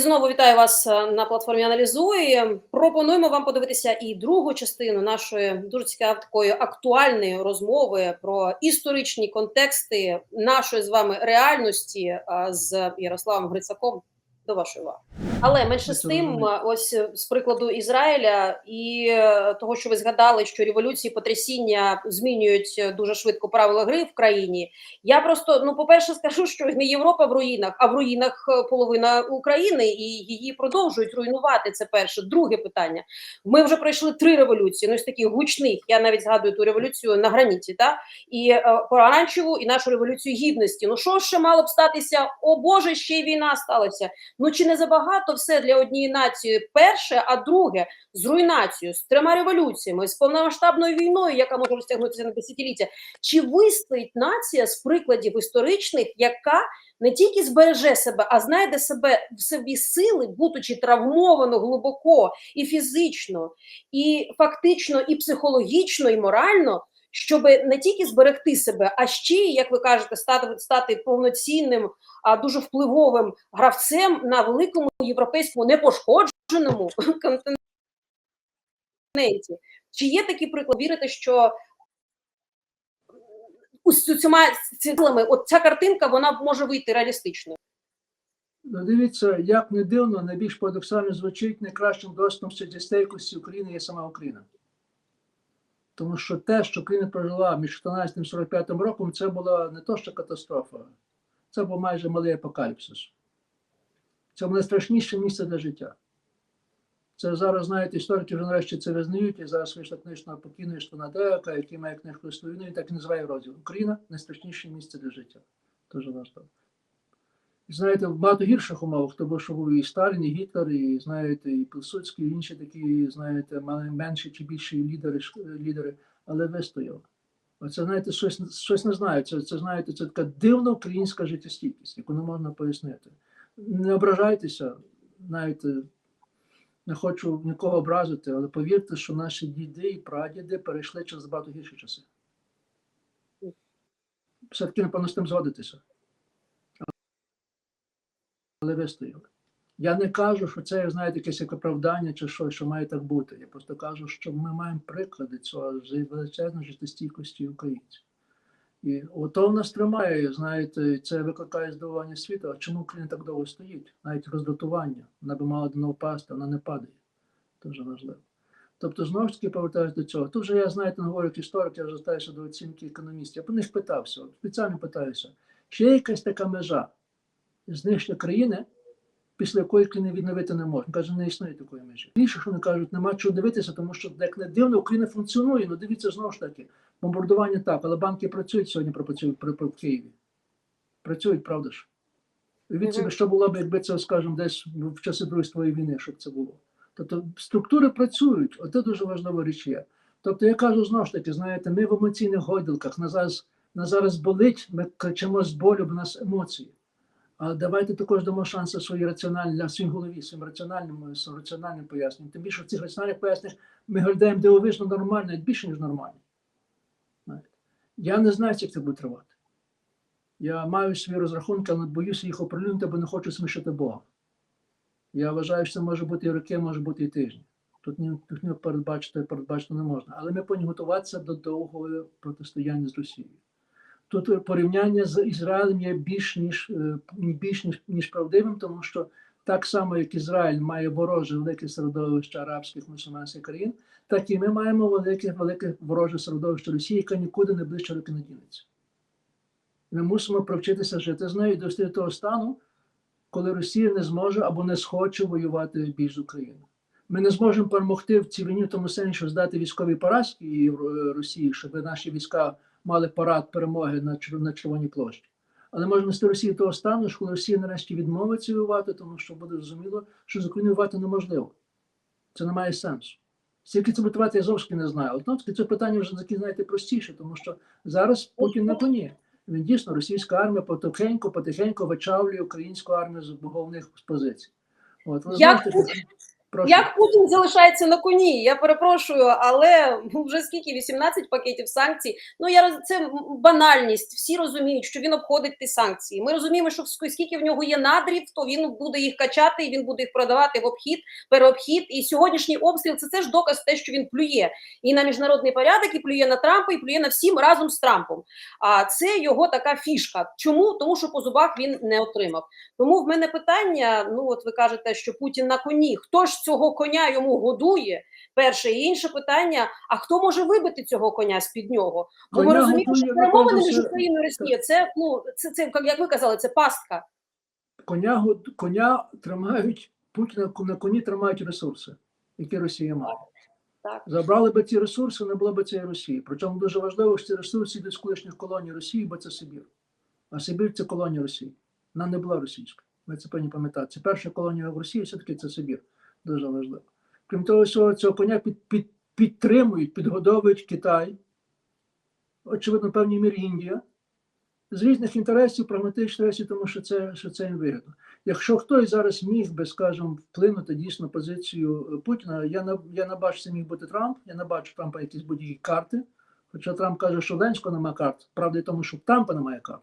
Знову вітаю вас е, на платформі Аналізує. Пропонуємо вам подивитися і другу частину нашої дуже цікавої такої актуальної розмови про історичні контексти нашої з вами реальності е, з Ярославом Грицаком. До вашої уваги. Але менше з тим, е, ось е, з прикладу Ізраїля і е, того, що ви згадали, що революції потрясіння змінюють дуже швидко правила гри в країні. Я просто ну, по-перше, скажу, що не Європа в руїнах, а в руїнах половина України, і її продовжують руйнувати. Це перше. Друге питання. Ми вже пройшли три революції. Ну з таких гучних. Я навіть згадую ту революцію на граніті, та і Поранчеву, і нашу революцію гідності. Ну що ще мало б статися? О Боже, ще й війна сталася. Ну чи не забагато все для однієї нації? Перше, а друге з руйнацією, з трьома революціями, з повномасштабною війною, яка може розтягнутися на десятиліття. Чи вистоїть нація з прикладів історичних, яка не тільки збереже себе, а знайде себе в собі сили, будучи травмовано глибоко і фізично, і фактично, і психологічно, і морально, щоб не тільки зберегти себе, а ще, як ви кажете, стати стати повноцінним, а дуже впливовим гравцем на великому європейському непошкодженому континенті. Чи є такий приклад? Вірите, що цими цілими, от ця картинка вона може вийти реалістичною? Ну, дивіться, як не дивно, найбільш парадоксально звучить найкращим доступом стійкості України є сама Україна. Тому що те, що Україна прожила між 14 і 45 роком, це була не то, що катастрофа, це був майже малий апокаліпсис. Це було найстрашніше місце для життя. Це зараз, знаєте, історики вже нарешті це визнають, і зараз вийшла книжка покійної Штонадека, який має книжку «Історію війни», він так і називає розділ. Україна найстрашніше місце для життя. Дуже важливо. Знаєте, в багато гірших умовах, тому що був і Сталін, і Гітлер, і знаєте, і Пилсудський, і інші такі, знаєте, менші чи більші лідери, лідери, але вистояв. Оце, знаєте, щось, щось не знаю. Це, це знаєте, це така дивна українська життєстійкість, яку не можна пояснити. Не ображайтеся, знаєте, не хочу нікого образити, але повірте, що наші діди і прадіди перейшли через багато гірші часи. Все-таки, напевно, з тим згодитися але вистояли. Я не кажу, що це, знаєте, якесь як оправдання чи що, що має так бути. Я просто кажу, що ми маємо приклади цього з величезної життєстійкості українців. І ото в нас тримає, знаєте, це викликає здивування світу. А чому Україна так довго стоїть? Навіть роздратування. Вона би мала давно впасти, вона не падає. Дуже важливо. Тобто, знову ж таки, повертаюся до цього. Тут вже я, знаєте, не говорю як історик, я звертаюся до оцінки економістів. Я по них питався, спеціально питаюся, чи є якась така межа знищення країни, після якої країни відновити не можна. Каже, не існує такої межі. Більше, що вони кажуть, нема чого дивитися, тому що як не дивно, Україна функціонує. Ну дивіться знову ж таки, бомбардування так, але банки працюють сьогодні, працюють при, при, в Києві. Працюють, правда ж? Собі, Мгм. що було б, якби це, скажімо, десь в часи Другої світової війни, щоб це було. Тобто структури працюють, оце дуже важлива річ є. Тобто я кажу знову ж таки, знаєте, ми в емоційних гойдалках, на зараз, на зараз болить, ми кричимо з болю, бо нас емоції. Давайте також дамо шанси свої раціональні для своїй голові, своїм раціональним, своїм раціональним поясненням. Тим більше в цих раціональних поясненнях ми глядаємо дивовижно нормально, більше, ніж нормально. Я не знаю, як це буде тривати. Я маю свої розрахунки, але боюся їх оприлюднити, бо не хочу смішати Бога. Я вважаю, що це може бути і роки, може бути і тижні. Тут тут передбачити, передбачити не можна. Але ми повинні готуватися до довгого протистояння з Росією. Тут порівняння з Ізраїлем є більш ніж е, більш ніж, ніж правдивим, тому що так само, як Ізраїль має вороже велике середовище арабських мусульманських країн, так і ми маємо велике велике вороже середовище Росії, яке нікуди не ближче руки не дінеться. Ми мусимо привчитися жити з нею і досягти до того стану, коли Росія не зможе або не схоче воювати більш з Україною. Ми не зможемо перемогти в цій війні в тому сенсі, що здати військові поразки е, Росії, щоб наші війська мали парад перемоги на, на Червоній площі. Але можна нести Росію того стану, що коли Росія нарешті відмовиться воювати, тому що буде зрозуміло, що з Україною воювати неможливо. Це не має сенсу. Скільки це готувати, я зовсім не знаю. Таки, це питання вже таке, знаєте, простіше, тому що зараз Путін на коні. Він дійсно російська армія потихеньку, потихеньку вичавлює українську армію з головних позицій. От, ви Як знаєте, Прошу. Як Путін залишається на коні? Я перепрошую, але ну, вже скільки 18 пакетів санкцій. Ну я це банальність. Всі розуміють, що він обходить ті санкції. Ми розуміємо, що ск- скільки в нього є надрів, то він буде їх качати і він буде їх продавати в обхід, переобхід. І сьогоднішній обстріл це теж доказ те, що він плює і на міжнародний порядок, і плює на Трампа, і плює на всім разом з Трампом. А це його така фішка. Чому? Тому що по зубах він не отримав. Тому в мене питання: ну от ви кажете, що Путін на коні. Хто ж цього коня йому годує? Перше і інше питання: а хто може вибити цього коня з під нього? Бо ми розуміємо, що перемовини між Україною і Росією це ну це, це як ви казали, це пастка. Коня, коня тримають, Путіна на коні тримають ресурси, які Росія має. Так. Забрали би ці ресурси, не було б цієї Росії. Причому дуже важливо, що ці ресурси йдуть з колишніх колоній Росії, бо це Сибір. А Сибір це колонія Росії. Вона не була російська. Ви це повинні пам'ятати. Це перша колонія в Росії, все-таки це Сибір. Дуже важливо. Крім того, всього, цього коня під, під, підтримують, підгодовують Китай, очевидно, в певній мірі Індія. З різних інтересів, прагматичних інтересів, тому що це, що це їм вигідно. Якщо хтось зараз міг би, скажімо, вплинути дійсно позицію Путіна, я не, я не бачу, це міг бути Трамп, я не бачу Трампа якісь будь-які карти. Хоча Трамп каже, що Ленського немає карт, правда тому, що Трампа немає карт.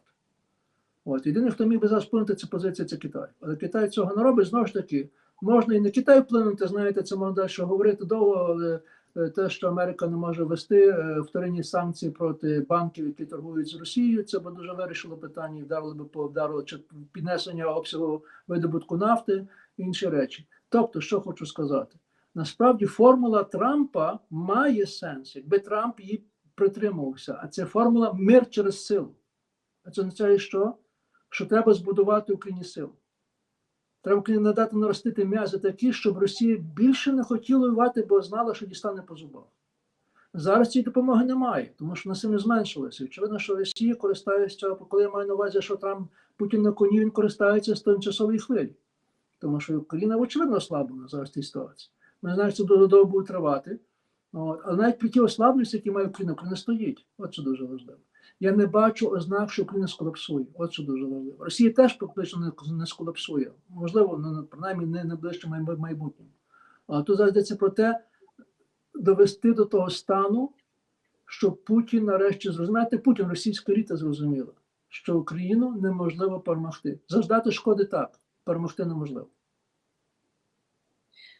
От єдиний, хто міг би зараз вплинути, це позиція, це Китай. Але Китай цього не робить, знову ж таки, можна і на Китай вплинути, знаєте, це можна далі говорити довго, але е, те, що Америка не може ввести е, вторинні санкції проти банків, які торгують з Росією, це б дуже вирішило питання, і вдарило б по вдарило чи піднесення обсягу видобутку нафти і інші речі. Тобто, що хочу сказати, насправді формула Трампа має сенс, якби Трамп її притримувався. А це формула мир через силу. А це означає, що? Що треба збудувати Україні силу. Треба Україні надати наростити м'язи такі, щоб Росія більше не хотіла воювати, бо знала, що дістане по зубах. Зараз цієї допомоги немає, тому що вона сильно зменшилася. Очевидно, що Росія користується, коли я маю на увазі, що Трамп Путін на коні, він користається з тимчасової хвилі. Тому що Україна, очевидно, ослаблена зараз в цій ситуації. Ми знаємо, що це дуже довго буде тривати. От. Але навіть при тій ослабленості, які має Україна, Україна стоїть. От що дуже важливо. Я не бачу ознак, що Україна сколапсує. От що дуже важливо. Росія теж практично не, сколапсує. Можливо, ну, принаймні не на ближчому майбутньому. Але тут зараз йдеться про те, довести до того стану, що Путін нарешті зрозумієте, Путін російська еліта зрозуміла, що Україну неможливо перемогти. Завдати шкоди так, перемогти неможливо.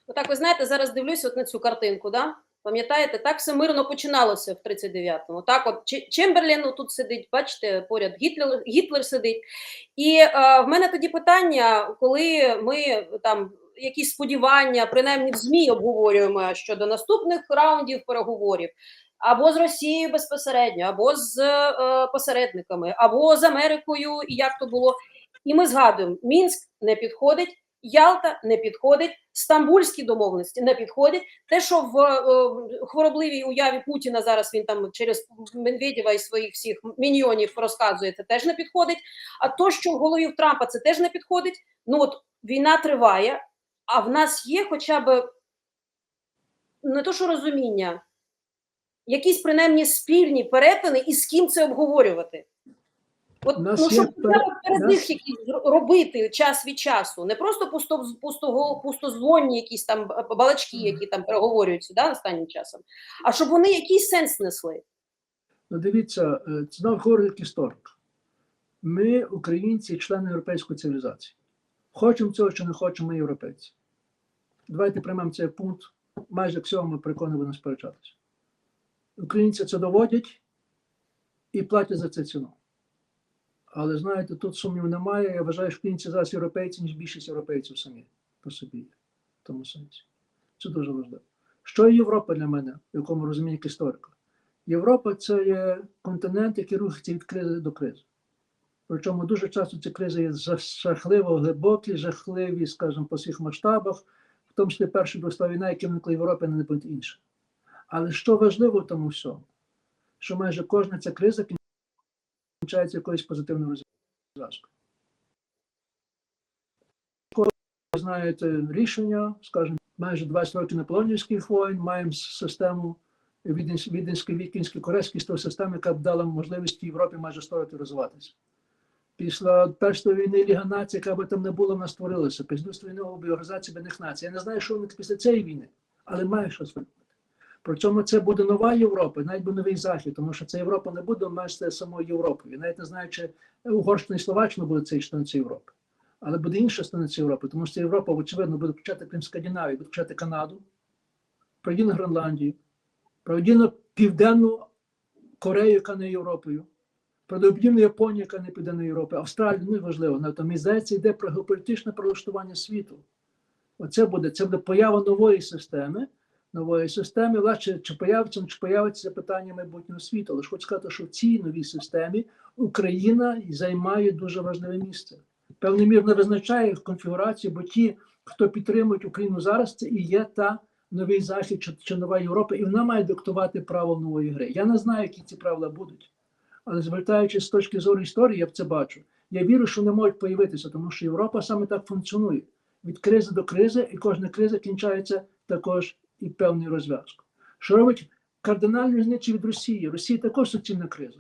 Отак, ви знаєте, зараз дивлюся от на цю картинку, да? Пам'ятаєте, так все мирно починалося в 39-му. Так, от Чемберлін тут сидить, бачите, поряд Гітлер, Гітлер сидить. І е, в мене тоді питання, коли ми там якісь сподівання, принаймні в ЗМІ обговорюємо щодо наступних раундів переговорів, або з Росією безпосередньо, або з е, посередниками, або з Америкою, і як то було. І ми згадуємо, Мінськ не підходить. Ялта не підходить, стамбульські домовленості не підходять. Те, що в е, хворобливій уяві Путіна зараз він там через Медведєва і своїх всіх міньйонів розказує, це теж не підходить. А то, що в голові в Трампа, це теж не підходить. Ну от війна триває, а в нас є хоча б не то, що розуміння, якісь принаймні спільні перетини, і з ким це обговорювати. От, нас ну, щоб пер- треба перед нас- них якісь робити час від часу, не просто пусто, пустого, пустозвонні якісь там балачки, які там переговорюються да, останнім часом, а щоб вони якийсь сенс несли. Ну, дивіться, е, це знову говорить історик. Ми, українці, члени європейської цивілізації. Хочемо цього чи не хочемо, ми європейці. Давайте приймемо цей пункт. Майже всього ми переконані будемо сперечатися. Українці це доводять і платять за це ціну. Але знаєте, тут сумніву немає. Я вважаю, що українці зараз європейці, ніж більшість європейців самі по собі. В тому сенсі. Це дуже важливо. Що є Європа для мене, в якому розумію як історика? Європа це є континент, який рухається від кризи до кризи. Причому дуже часто ці кризи є жахливо глибокі, жахливі, скажімо, по всіх масштабах, в тому числі Перша світова війна, яка виникла в Європі, а не будь інше. Але що важливо в тому всьому, що майже кожна ця криза кінчається якоюсь позитивною розв'язкою. Коли знаєте рішення, скажімо, майже 20 років наполеонівських воєн, маємо систему віденський, вікінський, корейський з системи, яка б дала можливість Європі майже 100 років розвиватися. Після першої війни Ліга націй, яка би там не була, вона створилася. Після війни організації Об'єднаних Націй. Я не знаю, що вони після цієї війни, але має щось. Причому це буде нова Європа, навіть би новий захід, тому що ця Європа не буде мешти самою Європою. Навіть не знаю, чи Угорщина і Словаччина буде цією членцею Європи. Але буде інша станиця Європи, тому що Європа, очевидно, буде включати крім Скандинавії, буде включати Канаду, провідно Гренландію, провідно Південну Корею, яка не Європою, правдоподібно Японію, яка не піде на Європу, Австралію, ну і важливо. На тому здається, йде про геополітичне прилаштування світу. Оце буде, це буде поява нової системи, нової системи, власне, чи появиться, чи появиться питання майбутнього світу. Але ж хочу сказати, що в цій новій системі Україна займає дуже важливе місце. Певною мірою не визначає конфігурацію, бо ті, хто підтримують Україну зараз, це і є та новий захід чи, чи нова Європа, і вона має диктувати право нової гри. Я не знаю, які ці правила будуть. Але звертаючись з точки зору історії, я в це бачу. Я вірю, що не можуть появитися, тому що Європа саме так функціонує від кризи до кризи, і кожна криза кінчається також і певною розв'язкою. Що робить кардинальну різницю від Росії? Росія також суцільна криза.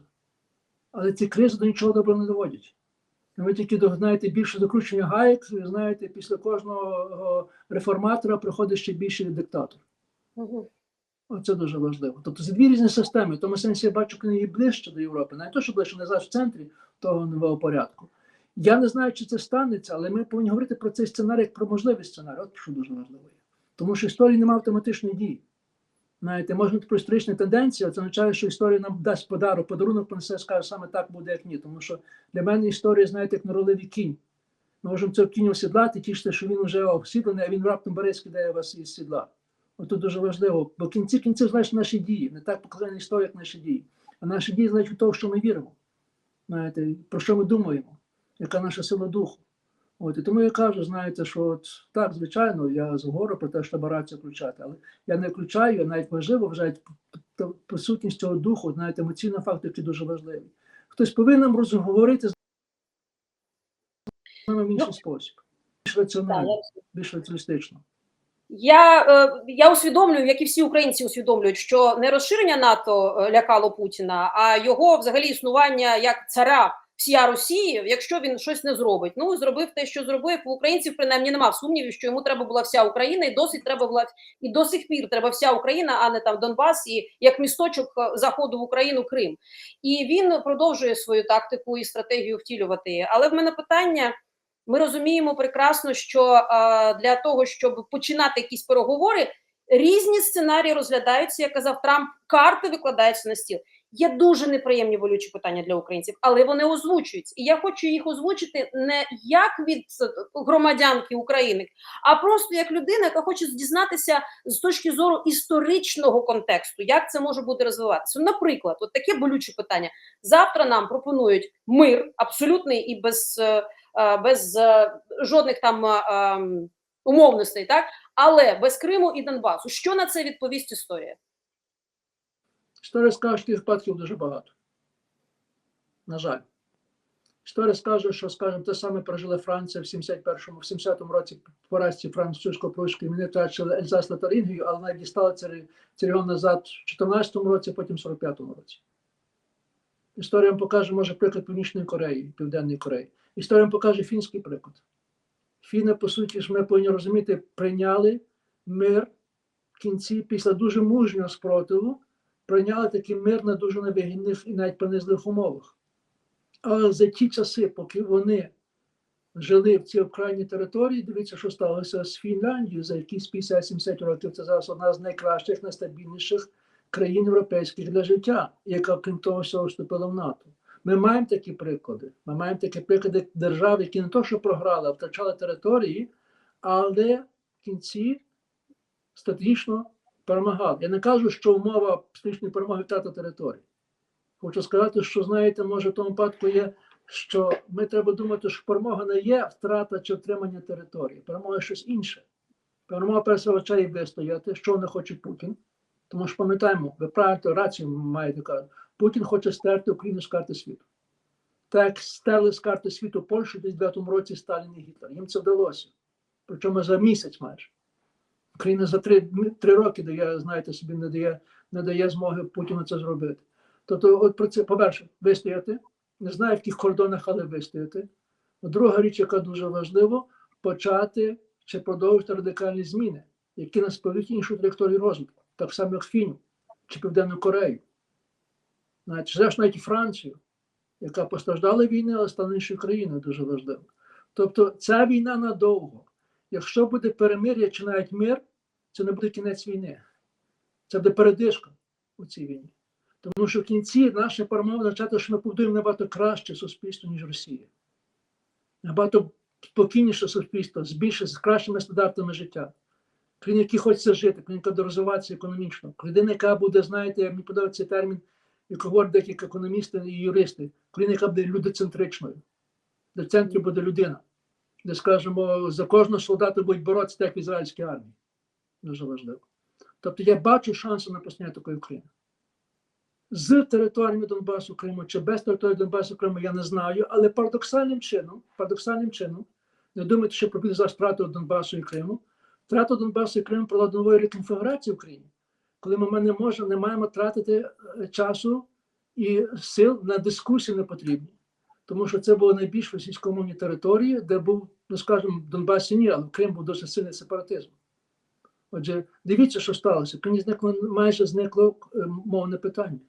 Але ці кризи до нічого доброго не доводять. Ви тільки знаєте більше закручення гаєк, ви знаєте, після кожного реформатора приходить ще більший диктатор. Оце дуже важливо. Тобто це дві різні системи. В тому сенсі я бачу вони ближче до Європи, не то, що ближче не зараз в центрі того нового порядку. Я не знаю, чи це станеться, але ми повинні говорити про цей сценарій як про можливий сценарій. От що дуже важливо. Тому що історія немає автоматичної дії. Знаєте, можна про історичні тенденції, а це означає, що історія нам дасть подарок, подарунок понесе, скаже саме так буде, як ні. Тому що для мене історія, знаєте, як норовливий кінь. Ми можемо цього кінь осідлати, тішити, що він вже осіданий, а він раптом бере скидає вас із сідла. От дуже важливо, бо в кінці кінців значить наші дії, не так показана історія, як наші дії. А наші дії значить того, що ми віримо. Знаєте, про що ми думаємо, яка наша сила духу. От, і тому я кажу, знаєте, що от, так, звичайно, я згору про те, що треба включати, але я не включаю, я навіть важливо п- присутність цього духу, знаєте, емоційний фактор, який дуже важливий. Хтось повинен розговорити з нами в інший спосіб, більш раціонально, більш раціоналістично. Я, е, я усвідомлюю, як і всі українці усвідомлюють, що не розширення НАТО е, лякало Путіна, а його взагалі існування як царя всія Росії, якщо він щось не зробить. Ну зробив те, що зробив. У українців принаймні немає сумнівів, що йому треба була вся Україна, і досить треба була і до сих пір треба вся Україна, а не там Донбас і як місточок е, заходу в Україну Крим. І він продовжує свою тактику і стратегію втілювати. Але в мене питання. Ми розуміємо прекрасно, що е, для того, щоб починати якісь переговори, різні сценарії розглядаються, як казав Трамп, карти викладаються на стіл. Є дуже неприємні болючі питання для українців, але вони озвучуються. І я хочу їх озвучити не як від громадянки України, а просто як людина, яка хоче дізнатися з точки зору історичного контексту, як це може бути розвиватися. Наприклад, от таке болюче питання. Завтра нам пропонують мир абсолютний і без. е, е, без е, жодних там умовностей, так але без Криму і Донбасу. Що на це відповість історія? Історія скаже, що таких випадків дуже багато. На жаль. Історія скаже, що, скажімо, те саме пережила Франція в 71-му, в 70-му році поразці французько-прусської вони втрачили Ельзас Лотарингію, але дістали цей, цей регіон назад в 14-му році, потім в 45-му році. Історія вам покаже, може, приклад Північної Кореї, Південної Кореї. Історія вам покаже фінський приклад. Фіни, по суті, ж ми повинні розуміти, прийняли мир в кінці після дуже мужнього спротиву, прийняли такий мир на дуже невигідних і навіть принизливих умовах. Але за ті часи, поки вони жили в цій окраїнній території, дивіться, що сталося з Фінляндією за якісь 50-70 років. Це зараз одна з найкращих, найстабільніших країн європейських для життя, яка, крім того, всього вступила в НАТО. Ми маємо такі приклади. Ми маємо такі приклади держав, які не то, що програли, а втрачали території, але в кінці стратегічно перемагали. Я не кажу, що умова стратегічної перемоги втрата території. Хочу сказати, що знаєте, може в тому випадку є, що ми треба думати, що перемога не є втрата чи отримання території. Перемога щось інше. Перемога пересвячає вистояти, що не хоче Путін. Тому що пам'ятаємо, ви правильно рацію маєте казати, Путін хоче стерти Україну з карти світу. Так стерли з карти світу Польщу десь в 9 році Сталін і Гітлер. Їм це вдалося. Причому за місяць майже. Україна за три, три роки дає, знаєте, собі не дає, не дає змоги Путіну це зробити. Тобто, от про це, по-перше, вистояти, не знаю, в яких кордонах, але вистояти. Друга річ, яка дуже важлива, почати чи продовжити радикальні зміни, які нас поведуть іншу траєкторію розвитку, так само, як Фінію чи Південну Корею. Навіть, знаєш, навіть Францію, яка постраждала війни, але стала іншою країною дуже важливо. Тобто ця війна надовго. Якщо буде перемир'я чи навіть мир, це не буде кінець війни. Це буде передишка у цій війні. Тому що в кінці наша перемога означає, що ми побудуємо набагато краще суспільство, ніж Росія. Набагато спокійніше суспільство, з більше з кращими стандартами життя. Країна, яка хочеться жити, країна, буде розвиватися економічно, країна, яка буде, знаєте, мені подобається термін, який говорять деякі економісти і юристи, країна, яка буде людоцентричною, де в центрі буде людина, де, скажімо, за кожного солдата будуть боротися, так в ізраїльській армії. Дуже важливо. Тобто я бачу шанси на постійно такої України. З територіями Донбасу Криму чи без території Донбасу Криму я не знаю, але парадоксальним чином, парадоксальним чином, не думайте, що про зараз втрату Донбасу і Криму. Втрата Донбасу і Криму до нової реконфігурації в Україні, коли ми не можемо, не маємо тратити е, часу і сил на дискусії непотрібні. Тому що це було найбільш російськомовні території, де був, ну скажімо, в Донбасі ні, але Крим був досить сильний сепаратизм. Отже, дивіться, що сталося. В зникло майже зникло е, мовне питання.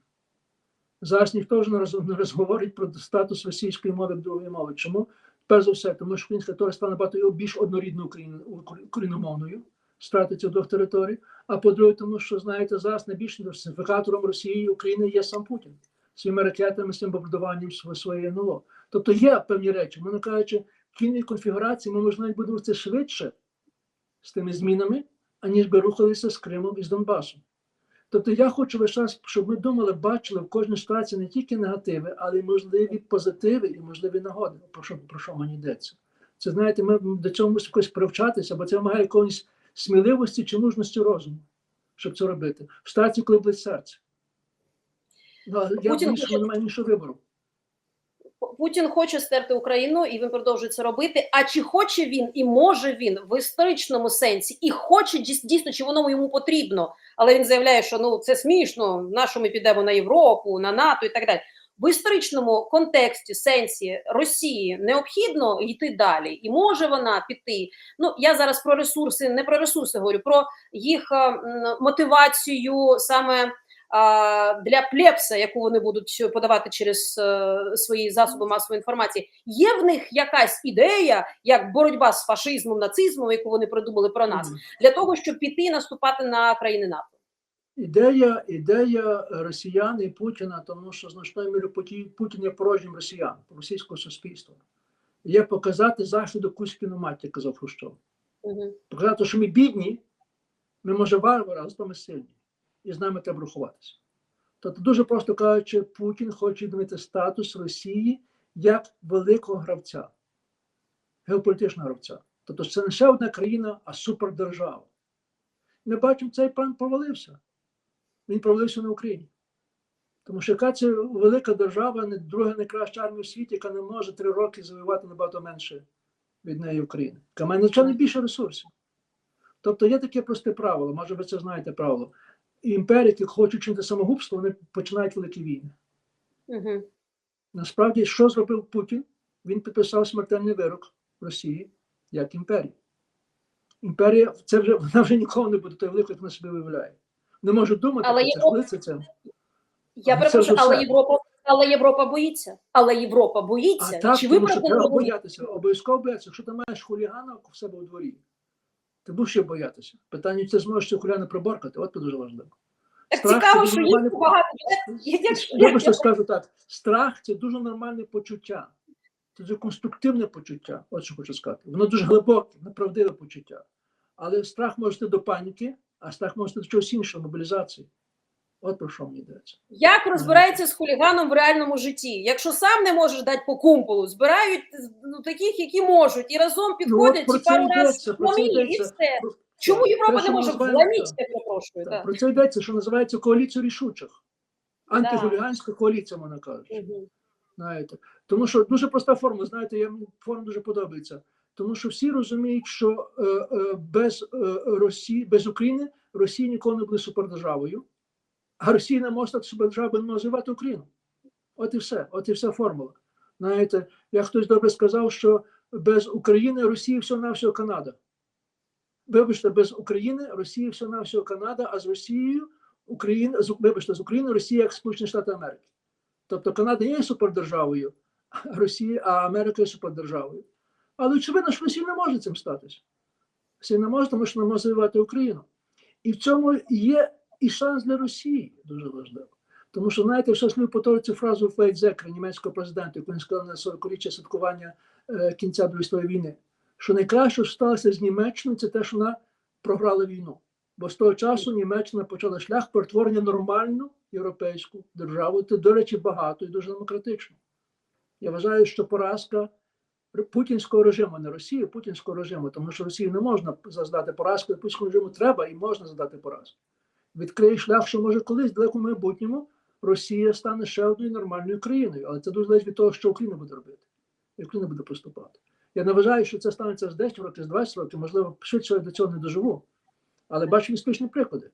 Зараз ніхто вже не розговорить про статус російської мови як другої мови. Чому? Перш за все, тому що українська територія стане набагато більш однорідною Україн- укр- україномовною, стратиться двох територій. А по-друге, тому що, знаєте, зараз найбільшим диверсифікатором Росії і України є сам Путін своїми ракетами, своїм бомбардуванням св- своєї НЛО. Тобто є певні речі, мене кажучи, в кінній конфігурації ми можливо будемо рухатися швидше з тими змінами, аніж би рухалися з Кримом і з Донбасом. Тобто я хочу весь час, щоб ми думали, бачили в кожній ситуації не тільки негативи, але й можливі позитиви і можливі нагоди. Про що, про що мені йдеться? Це знаєте, ми до цього мусимо якось привчатися, бо це вимагає якоїсь сміливості чи мужності розуму, щоб це робити. В ситуації, коли болить серце. Я Путін що хоче- немає іншого вибору. Путін хоче стерти Україну, і він продовжує це робити. А чи хоче він і може він в історичному сенсі, і хоче дійс- дійсно, чи воно йому потрібно? Але він заявляє, що ну це смішно. на що ми підемо на Європу, на НАТО і так далі. В історичному контексті сенсі Росії необхідно йти далі, і може вона піти. Ну я зараз про ресурси, не про ресурси говорю, про їх е, мотивацію саме для плепса, яку вони будуть подавати через е, свої засоби масової інформації, є в них якась ідея, як боротьба з фашизмом, нацизмом, яку вони придумали про нас, для того, щоб піти і наступати на країни НАТО. Ідея, ідея росіян і Путіна, тому що значною мірою Путін, Путін є порожнім росіян, російського суспільства. Є показати заходу Кузькіну мать, як казав Хрущов. Угу. Показати, що ми бідні, ми може варвари, але ми сильні. І з нами треба рахуватися. Тобто, дуже просто кажучи, Путін хоче відмити статус Росії як великого гравця, геополітичного гравця. Тобто, це не ще одна країна, а супердержава. Ми бачимо, цей план провалився. Він провалився на Україні. Тому що яка це велика держава, не друга найкраща армія у світі, яка не може три роки завоювати набагато менше від неї України, яка має надзвичайно більше ресурсів. Тобто є таке просте правило, може ви це знаєте правило. Імперії, які хочуть чинити самогубство, вони починають великі війни. Угу. Насправді, що зробив Путін? Він підписав смертельний вирок Росії як імперії. Імперія це вже вона вже ніколи не буде той великий, як вона себе виявляє. Не може думати, Але Європа- це це. Я перепрошую, але. Європа, але Європа боїться. Але Європа боїться. А так, Чи тому що треба боятися, обов'язково боятися. Якщо ти маєш хулігана в себе у дворі, ти будеш ще боятися. Питання, чи ти зможеш цього хулігана приборкати, от це дуже важливо. Так Страх цікаво, це що нормальне їх багато. Я- я- я- Вибачте, скажу так: страх це дуже нормальне почуття. Це дуже конструктивне почуття. От що хочу сказати. Воно дуже глибоке, неправдиве почуття. Але страх може йти до паніки, а страх може йти до чогось іншого, мобілізації. От про що мені йдеться. Як розбирається з хуліганом в реальному житті? Якщо сам не можеш дати по кумполу, збирають ну, таких, які можуть, і разом підходять Ну, і пару раз йдеться, про це «Зломі», і все. Чому Європа не може називаємо, я перепрошую. Так, так. Про це йдеться, що називається коаліція рішучих. Антихуліганська коаліція, вона каже. Мгм. Знаєте, тому що дуже проста форма. Знаєте, я форма дуже подобається. Тому що всі розуміють, що е, е, без е, Росії, без України Росія ніколи не буде супердержавою, а Росія супердержавою, бо не звивати Україну. От і все, от і вся формула. Знаєте, як хтось добре сказав, що без України Росії все на всього Канада. Вибачте, без України Росії все на всього Канада, а з Росією Україна, з, вибачте, з Україною Росія як Сполучені Штати Америки. Тобто Канада є супердержавою, а Росія, а Америка є супердержавою. Але очевидно, що Росія не може цим статися. Росія не може, тому що не може завоювати Україну. І в цьому є і шанс для Росії дуже важливо. Тому що, знаєте, все слід повторюю цю фразу Фейдзекра, німецького президента, яку він сказав на 40-річчя святкування е, кінця Другої світової війни, що найкраще, що сталося з Німеччиною, це те, що вона програла війну. Бо з того часу Німеччина почала шлях перетворення нормальну європейську державу, це, до речі, багато і дуже демократично. Я вважаю, що поразка путінського режиму, не Росії, путінського режиму, тому що Росії не можна зазнати поразку, путінському режиму треба і можна задати поразку. Відкриє шлях, що може колись в далекому майбутньому Росія стане ще одною нормальною країною, але це дуже залежить від того, що Україна буде робити, як Україна буде поступати. Я не вважаю, що це станеться з 10 років, з 20 років, можливо, швидше до цього не доживу. Але бачу успішні приклади.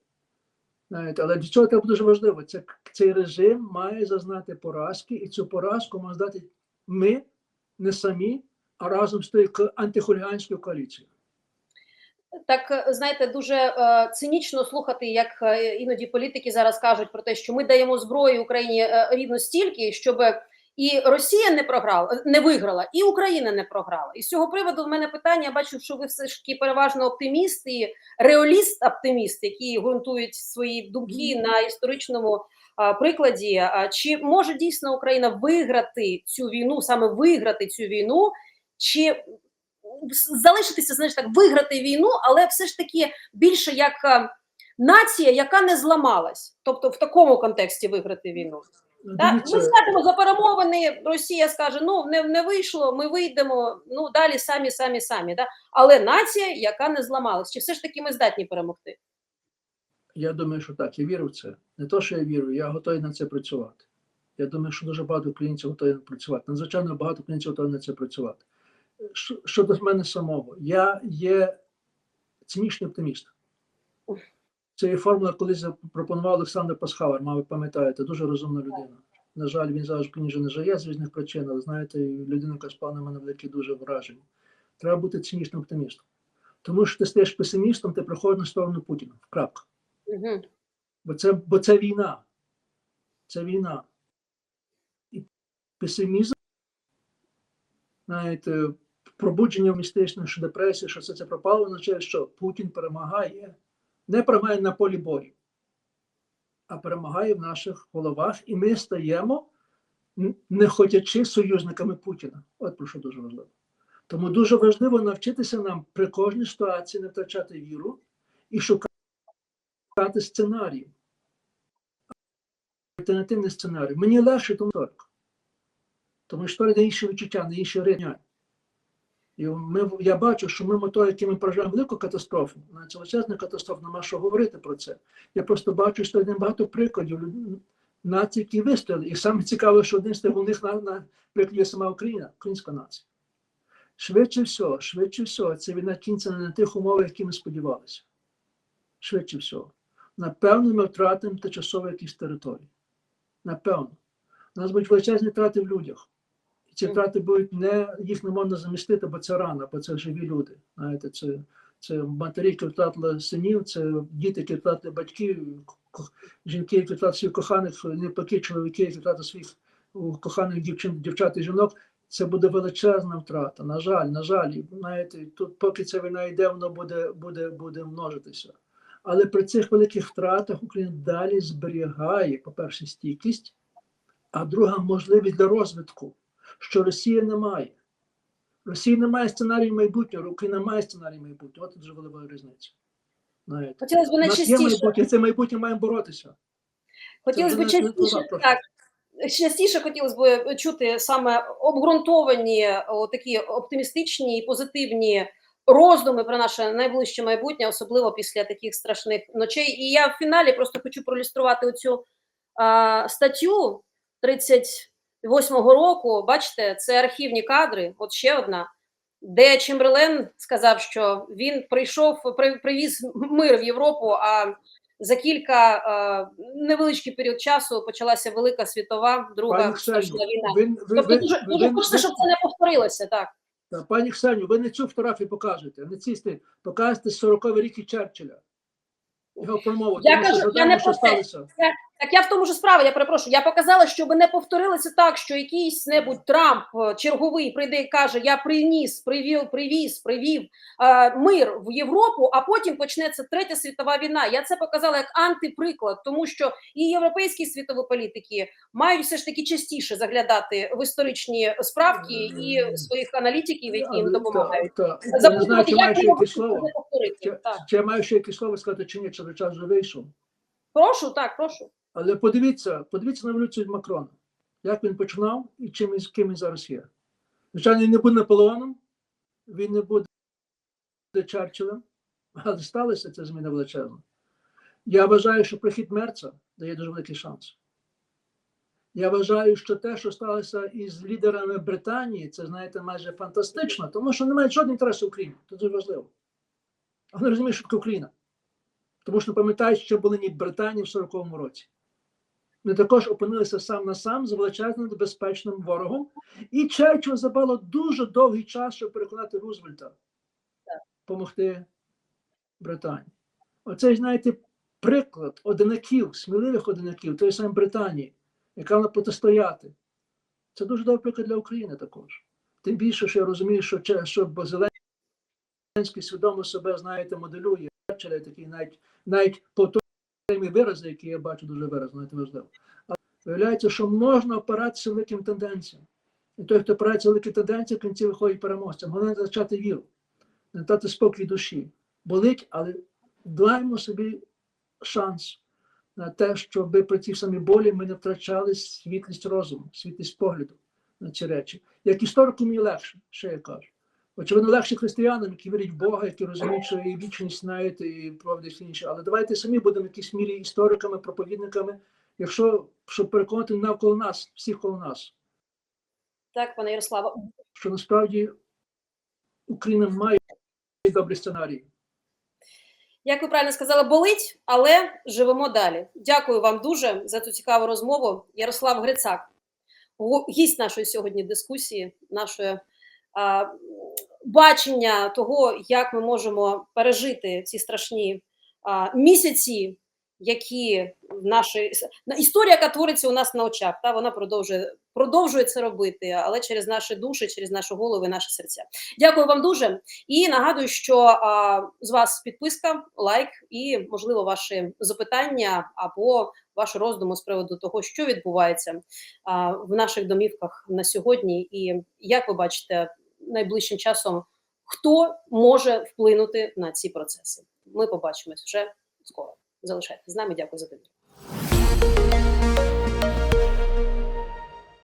Знаєте, але для цього треба дуже важливо. Це, цей режим має зазнати поразки, і цю поразку має здати ми, не самі, а разом з ко- антихуліганською коаліцією. Так, е, знаєте, дуже е, цинічно слухати, як е, іноді політики зараз кажуть про те, що ми даємо зброю Україні рівно стільки, щоб і Росія не програла, не виграла, і Україна не програла. І з цього приводу в мене питання. Я бачу, що ви все ж таки переважно оптиміст і реаліст-оптиміст, які ґрунтують свої думки на історичному а, прикладі. А, чи може дійсно Україна виграти цю війну, саме виграти цю війну, чи залишитися, знаєш так, виграти війну, але все ж таки більше як е, нація, яка не зламалась, тобто в такому контексті виграти війну. Так? Ми скажемо за перемовини, Росія скаже: ну не, не вийшло, ми вийдемо. Ну далі самі, самі, самі. Да? Але нація, яка не зламалась, чи все ж таки ми здатні перемогти? Я думаю, що так. Я вірю в це. Не то, що я вірю, я готовий на це працювати. Я думаю, що дуже багато українців готові працювати. Надзвичайно багато українців готові на це працювати. Що- Щодо мене самого, я є цинічний оптиміст. Це є формула, колись запропонував Олександр Пасхалер, мабуть, пам'ятаєте, дуже розумна людина. На жаль, він зараз в не живе з різних причин, але знаєте, людина, яка спала на мене велике дуже враження. Треба бути цинічним оптимістом. Тому що ти стаєш песимістом, ти приходиш на сторону Путіна. Крапка. Угу. Бо це, бо це війна. Це війна. І песимізм, знаєте, пробудження в містичне, що депресія, що все це пропало, означає, що Путін перемагає, не перемагає на полі бою, а перемагає в наших головах, і ми стаємо, не хотячи союзниками Путіна. От про що дуже важливо. Тому дуже важливо навчитися нам при кожній ситуації не втрачати віру і шукати сценарії альтернативний сценарій. Мені легше тому історик. Тому історія дає інші відчуття, не інші рівня. І ми, я бачу, що ми то, які ми переживаємо велику катастрофу, навіть величезну катастрофу, нема що говорити про це. Я просто бачу, що один багато прикладів націй, які вистояли. І саме цікаве, що один з тих головних на, на прикладів є сама Україна, українська нація. Швидше всього, швидше всього, це війна кінця не на тих умовах, які ми сподівалися. Швидше всього. Напевно, ми втратимо тимчасово якісь території. Напевно. У нас будуть величезні втрати в людях. Ці втрати будуть не їх не можна замістити, бо це рано, бо це живі люди. Знаєте, це, це матері, які втратили синів, це діти, які втратили батьків, жінки, які втратили своїх коханих, навпаки, чоловіки, які втратили своїх коханих дівчин, дівчат і жінок. Це буде величезна втрата. На жаль, на жаль, знаєте, тут, поки ця війна йде, воно буде, буде, буде множитися. Але при цих великих втратах Україна далі зберігає, по-перше, стійкість, а друга можливість для розвитку, що Росія не має. Росія не має сценарію майбутнього, Україна має сценарій майбутнього. От дуже велика різниця. Знаєте. Хотілося б є найчастіше. це майбутнє маємо боротися. Хотілося б частіше так. Частіше хотілося б чути саме обґрунтовані такі оптимістичні і позитивні роздуми про наше найближче майбутнє, особливо після таких страшних ночей. І я в фіналі просто хочу проілюструвати оцю а, статтю 38-го року. Бачите, це архівні кадри. От ще одна. Де Чемберлен сказав, що він прийшов, привіз мир в Європу, а за кілька е, невеличкий період часу почалася велика світова, друга страшна війна. ви, ви, Тобто ви, дуже, ви- дуже ви- хочеться, ви- щоб це не повторилося. Так Та, Пані Ксеню, ви не цю фотографію покажете, не ці покажете 40 рік і Черчилля. Його промову. Я тому що кажу, я не про це. сталося. Так я в тому ж справа, я перепрошую. Я показала, щоб не повторилося так, що якийсь небудь Трамп е, черговий прийде і каже: Я приніс, привів, привіз, привів е, мир в Європу, а потім почнеться третя світова війна. Я це показала як антиприклад, тому що і європейські світові політики мають все ж таки частіше заглядати в історичні справки і своїх аналітиків, які їм допомагають. не Запитувати, маю як слово. повторити. Чи, я маю ще якесь слово сказати, чи ні, чи час вже вийшов. Прошу, так, прошу. Але подивіться, подивіться на еволюцію Макрона. Як він починав і чим він, ким він зараз є. Звичайно, він не буде Наполеоном, він не буде Черчиллем, але сталося ця зміна величезна. Я вважаю, що прихід Мерца дає дуже великий шанс. Я вважаю, що те, що сталося із лідерами Британії, це, знаєте, майже фантастично, тому що немає жодного інтересу в Україні. Це дуже важливо. А вони розуміють, що таке Україна. Тому що пам'ятають, що були ні Британії в 40-му році. Вони також опинилися сам на сам з величезним небезпечним ворогом. І Черчилль забрало дуже довгий час, щоб переконати Рузвельта допомогти Британії. Оцей, знаєте, приклад одинаків, сміливих одинаків, тої самої Британії, яка вона протистояти. Це дуже добрий приклад для України також. Тим більше, що я розумію, що, що Зеленський свідомо себе, знаєте, моделює. Такий навіть, навіть повторюємо вирази, які я бачу дуже виразно, це важливо. Але виявляється, що можна опиратися великим тенденціям. І той, хто опирається великі тенденції, в кінці виходить переможцем. Головне не зачати віру, не дати спокій душі. Болить, але даємо собі шанс на те, щоб при тій самій болі ми не втрачали світлість розуму, світлість погляду на ці речі. Як історику мені легше, ще я кажу. Очевидно, легше християнам, які вірять в Бога, які розуміють, що і вічність знають, і правда все інше. Але давайте самі будемо в якійсь мірі істориками, проповідниками, якщо щоб переконати навколо нас, всіх коло нас, Так, пане Ярославе. що насправді Україна має добрий сценарій. Як ви правильно сказали, болить, але живемо далі. Дякую вам дуже за цю цікаву розмову. Ярослав Грицак, гість нашої сьогодні дискусії, нашої бачення того, як ми можемо пережити ці страшні місяці, які в нашій на- історія, яка твориться у нас на очах, та вона продовжує продовжує це робити, але через наші душі, через наші голови, наші серця. Дякую вам дуже. І нагадую, що а, з вас підписка, лайк і, можливо, ваші запитання або ваші роздуми з приводу того, що відбувається а, в наших домівках на сьогодні, і як ви бачите, найближчим часом хто може вплинути на ці процеси. Ми побачимось вже скоро. Залишайтесь з нами. Дякую за довіру.